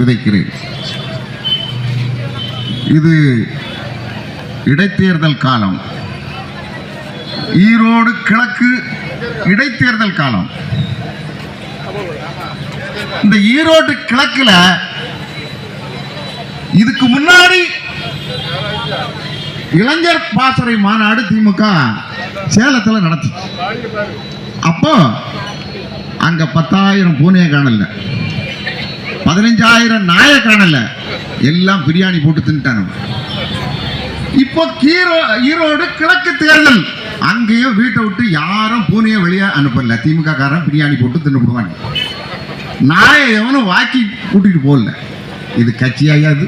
விதைக்கிறேன். இது இடைத்தேர்தல் காலம். ஈரோடு கிழக்கு இடைத்தேர்தல் காலம். இந்த ஈரோடு கிழக்குல இதுக்கு முன்னாடி இளைஞர் பாசறை மாநாடு திமுக சேலத்தில் நடத்துச்சு அப்போ அங்க பத்தாயிரம் பூனையை காணல. பதினஞ்சாயிரம் நாயை காணல எல்லாம் பிரியாணி போட்டு தின்ட்டாங்க இப்போ கீரோ ஈரோடு கிழக்கு தேர்தல். அங்கேயும் வீட்டை விட்டு யாரும் பூனையை வெளியே அனுப்பல. திமுக காரன் பிரியாணி போட்டு தின்னுபிடுவாங்க நாயை எவனும் வாக்கி கூட்டிட்டு போகல. இது கட்சியா இது?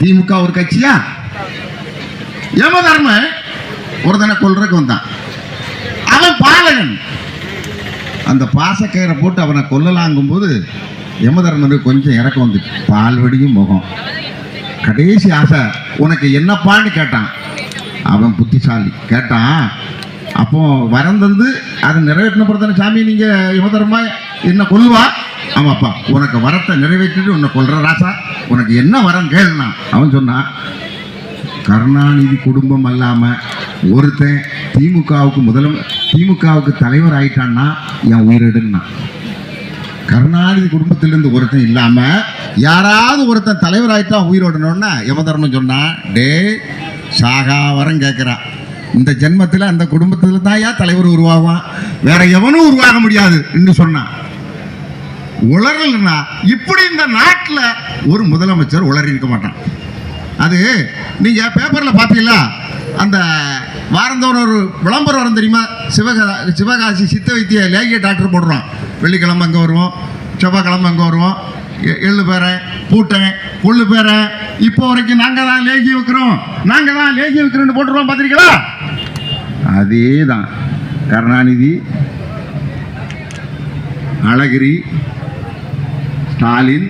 திமுக ஒரு கட்சியா? யமதர்ம ஒருத்தனை கொல்றதுக்கு வந்தான். அவன் பாலகன். அந்த பாசக்கயிறை போட்டு அவனை கொல்லலாங்கும் போது யமதர்மனுக்கு கொஞ்சம் இறக்கம் வந்து பால்வடியும் முகம். கடைசி ஆசை உனக்கு என்னப்பான்னு கேட்டான். அவன் புத்திசாலி. கேட்டான் அப்போ வரம் தந்து அதை நிறைவேற்றின பிறகு சாமி நீங்கள் யமதர்மா என்ன கொல்லுவா? ஆமாப்பா உனக்கு வரத்தை நிறைவேற்றிட்டு உன்னை கொல்ற ராசா. உனக்கு என்ன வரம் கேளுனா? அவன் சொன்னான் கருணாநிதி குடும்பம் அல்லாமல் ஒருத்தன் திமுகவுக்கு முதலம் திமுகவுக்கு தலைவர் ஆயிட்டான்னா என் உயிரிடுன்னா கருணாநிதி குடும்பத்திலிருந்து ஒருத்தன் இல்லாம யாராவது ஒருத்தன் தலைவர் உயிரோடணும்னா யமதர்மன் சொன்னா டே சாகா வரம் கேட்கிறான் இந்த ஜென்மத்தில் அந்த குடும்பத்தில் தான் யா தலைவர் உருவாகுவான் வேற எவனும் உருவாக முடியாது என்று சொன்னான் உளறல்னா இப்படி இந்த நாட்டில் ஒரு முதலமைச்சர் உளறி இருக்க மாட்டான். அது நீங்கள் பேப்பரில் பார்த்தீங்களா அந்த வாரந்தோறும் ஒரு விளம்பரம் வரும் தெரியுமா? சிவகா சிவகாசி சித்த வைத்திய லேகிய டாக்டர் போடுறோம் வெள்ளிக்கிழமை அங்கே வருவோம் செவ்வாய்க்கிழமை அங்கே வருவோம். எ- எள்ளு பேரன் பூட்டன் கொள்ளு பேரன் இப்போ வரைக்கும் நாங்கள் தான் லேகி வைக்கிறோம். நாங்கள் தான் லேகி வைக்கிறோம்னு போட்டுருவோம் பார்த்துருக்கீங்களா? அதே தான் கருணாநிதி அழகிரி ஸ்டாலின்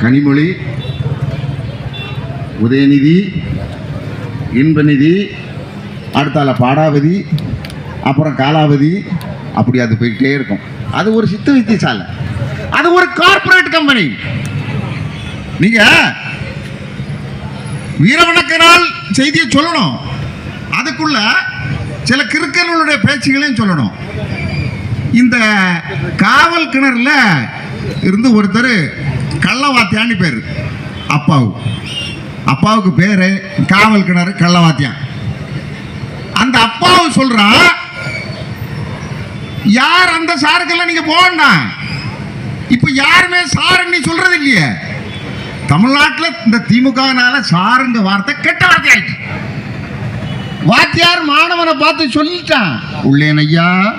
கனிமொழி உதயநிதி இன்பநிதி அடுத்தால பாடாவதி அப்புறம் காலாவதி அப்படி அது போயிட்டே இருக்கும். அது ஒரு சித்த வைத்தியசாலை. அது ஒரு கார்பரேட் கம்பெனி நீங்க வீரவணக்கனால் செய்தியை சொல்லணும். அதுக்குள்ள சில கிறுக்கர்களுடைய பேச்சுகளையும் சொல்லணும். இந்த காவல் கிணறுல இருந்து ஒருத்தர் கள்ளவாத்தியான்னு பேர். அப்பாவு. அப்பாவுக்கு பேரு காவல் கிணறு கள்ளவாத்தியான் அந்த அப்பாவு சொல்றான் யார் அந்த சாருக்கெல்லாம் நீங்க போகண்டா இப்ப யாருமே சாருன்னு சொல்றது இல்லையே. தமிழ்நாட்டில் இந்த திமுகனால சாருங்க வார்த்தை கெட்ட வார்த்தை ஆயிடுச்சு. வாத்தியார் மாணவனை பார்த்து சொல்லிட்டான். உள்ளேன் ஐயா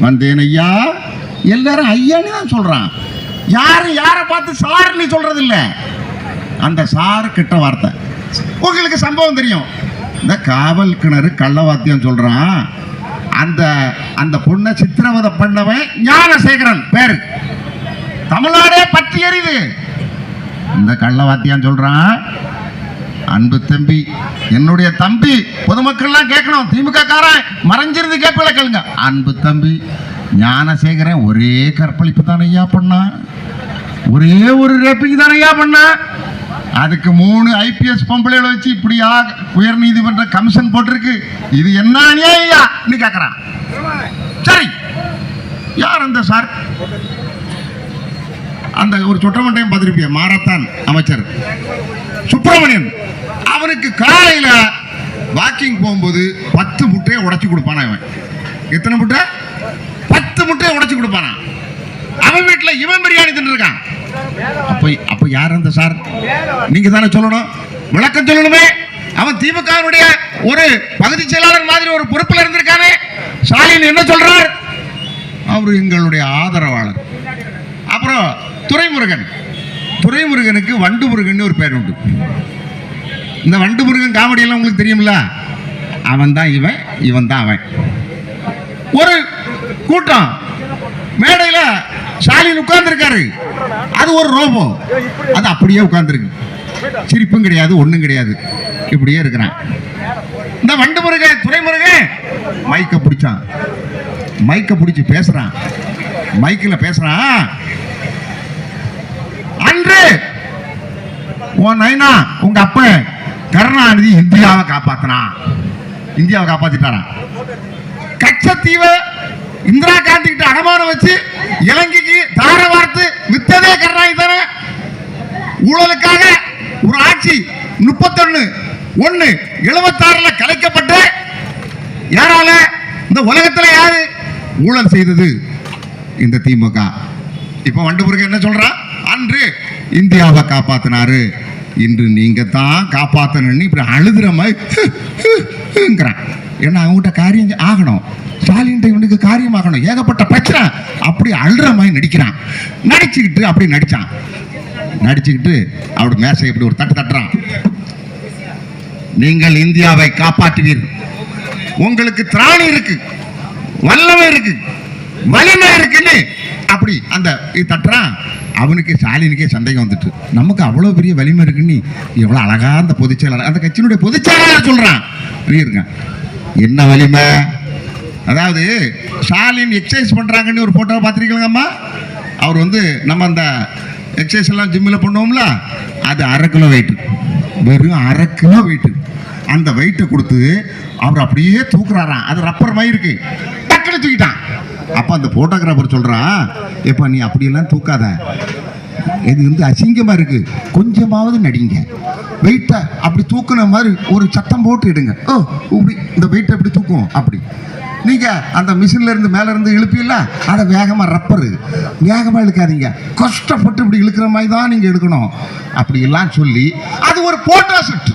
வந்தேன் ஐயா. எல்லாரும் ஐயான்னு தான் சொல்றான். யாரும் யாரை பார்த்து சாருன்னு சொல்றது இல்லை? அந்த சாரு கெட்ட வார்த்தை. உங்களுக்கு சம்பவம் தெரியும். இந்த காவல் கிணறு கள்ளவாத்தியம் சொல்றான். அந்த அந்த பொண்ணை சித்திரவதை பண்ணவன் ஞானசேகரன். பேர். தமிழ்நாடே பற்றி எறிது இந்த கள்ளவாத்தியான் சொல்றான் அன்பு தம்பி என்னுடைய தம்பி பொதுமக்கள்லாம் கேட்கணும். திமுக காரன் மறைஞ்சிருந்து கேட்பல கேளுங்க. அன்பு தம்பி ஞானசேகரன் ஒரே கற்பழிப்பு தானே ஐயா பண்ணான். ஒரே ஒரு ரேப்பிங் தானே ஐயா பண்ணான். அதுக்கு மூணு ஐபிஎஸ் பொம்பளைகளை வச்சு இப்படியா உயர் நீதிமன்ற கமிஷன் போட்டிருக்கு. இது என்ன அநியாயம் நீ கேக்குறான். சரி. யார் அந்த சார்? அந்த ஒரு சொட்டமண்டையும் பார்த்துருப்பிய? மாரத்தான் அமைச்சர். சுப்பிரமணியன். அவனுக்கு காலையில வாக்கிங் போகும்போது பத்து முட்டையை உடைச்சு கொடுப்பானா இவன். எத்தனை முட்டை? பத்து முட்டையை உடைச்சு கொடுப்பானா. அவன் வீட்டுல இவன் பிரியாணி தின்னுருக்கான். அப்ப அப்போ யார் அந்த சார்? நீங்க தானே சொல்லணும். விளக்கம் சொல்லணுமே. அவன் திமுகவுடைய ஒரு பகுதி செயலாளர் மாதிரி ஒரு பொறுப்புல இருந்திருக்கானே. ஸ்டாலின் என்ன சொல்றார்? அவர் எங்களுடைய ஆதரவாளர். அப்புறம் துரைமுருகன். துரைமுருகனுக்கு வண்டு முருகன் ஒரு பேர் உண்டு. இந்த வண்டு முருகன் காமெடியெல்லாம் உங்களுக்கு தெரியுமில்ல அவன் தான் இவன் இவன் தான் அவன். ஒரு கூட்டம். மேடையில ஸ்டாலின் உட்கார்ந்துருக்காரு. அது ஒரு ரோபம் அது அப்படியே உட்கார்ந்துருக்கு. சிரிப்பும் கிடையாது ஒண்ணும் கிடையாது. இப்படியே இருக்கிறான். இந்த வண்டு முருகன் துரைமுருகன் மைக்க பிடிச்சான். மைக்க பிடிச்சி பேசுறான். மைக்கில் பேசுறான். அன்று உன் நைனா உங்க அப்ப கருணாநிதி இந்தியாவை காப்பாத்தினான். இந்தியாவை காப்பாத்திட்டாரான் கச்சத்தீவை இந்திரா காந்தி கிட்ட அடமானம் வச்சு இலங்கைக்கு தார வார்த்து வித்ததே கருணாநிதி தானே? ஊழலுக்காக ஒரு ஆட்சி முப்பத்தொன்னு ஒன்னு எழுபத்தாறுல கலைக்கப்பட்ட யாரால இந்த உலகத்துல யாரு? ஊழல் செய்தது இந்த திமுக. இப்ப வண்டுபுருக்கு என்ன சொல்றா? அன்று இந்தியாவை காப்பாத்தினாரு. இன்று நீங்க தான் காப்பாத்தணும்னு இப்படி அழுதுற மாதிரி ஏன்னா அவங்ககிட்ட காரியம் ஆகணும். ஸ்டாலின் இவனுக்கு காரியம் ஆகணும். ஏகப்பட்ட பிரச்சனை. அப்படி அழுற மாதிரி நடிக்கிறான். நடிச்சுக்கிட்டு அப்படி நடிச்சான். நடிச்சுக்கிட்டு அவரு மேசை இப்படி ஒரு தட்டு தட்டுறான். நீங்கள் இந்தியாவை காப்பாற்றுவீர்கள் உங்களுக்கு திராணி இருக்கு. வல்லமை இருக்கு. வலிமை இருக்குன்னு அப்படி அந்த இது தட்டுறான். அவனுக்கு ஸ்டாலினுக்கே சந்தேகம் வந்துட்டு. நமக்கு அவ்வளோ பெரிய வலிமை இருக்குன்னு எவ்வளோ அழகா அந்த பொதுச்செயலாளர் அந்த கட்சியினுடைய பொதுச்செயலாளர் சொல்கிறான் சொல்றான் என்ன வலிமை? அதாவது ஸ்டாலின் எக்ஸசைஸ் பண்ணுறாங்கன்னு ஒரு ஃபோட்டோவை பார்த்துருக்கீங்களாம்மா? அவர் வந்து நம்ம அந்த எக்ஸசைஸ் எல்லாம் ஜிம்மில் பண்ணுவோம்ல அது அரை கிலோ வெயிட்டு வெறும் அரை கிலோ வெயிட்டு அந்த வெயிட்டை கொடுத்து அவர் அப்படியே தூக்குறாராம். அது ரப்பர் மாதிரி இருக்கு. டக்குன்னு தூக்கிட்டான். அப்போ அந்த ஃபோட்டோகிராஃபர் சொல்கிறான் எப்போ நீ அப்படியெல்லாம் தூக்காத. இது வந்து அசிங்கமாக இருக்கு. கொஞ்சமாவது நடிங்க. வெயிட்டை அப்படி தூக்குன மாதிரி ஒரு சத்தம் போட்டு இடுங்க. ஓ இப்படி இந்த வெயிட்டை எப்படி தூக்குவோம் அப்படி. நீங்க அந்த மிஷின்ல இருந்து மேல இருந்து இழுப்பீல்ல அதை வேகமா ரப்பரு வேகமா இழுக்காதீங்க. கஷ்டப்பட்டு இப்படி இழுக்கிற மாதிரி தான் நீங்க எடுக்கணும். அப்படி எல்லாம் சொல்லி அது ஒரு போட்டோ செட்டு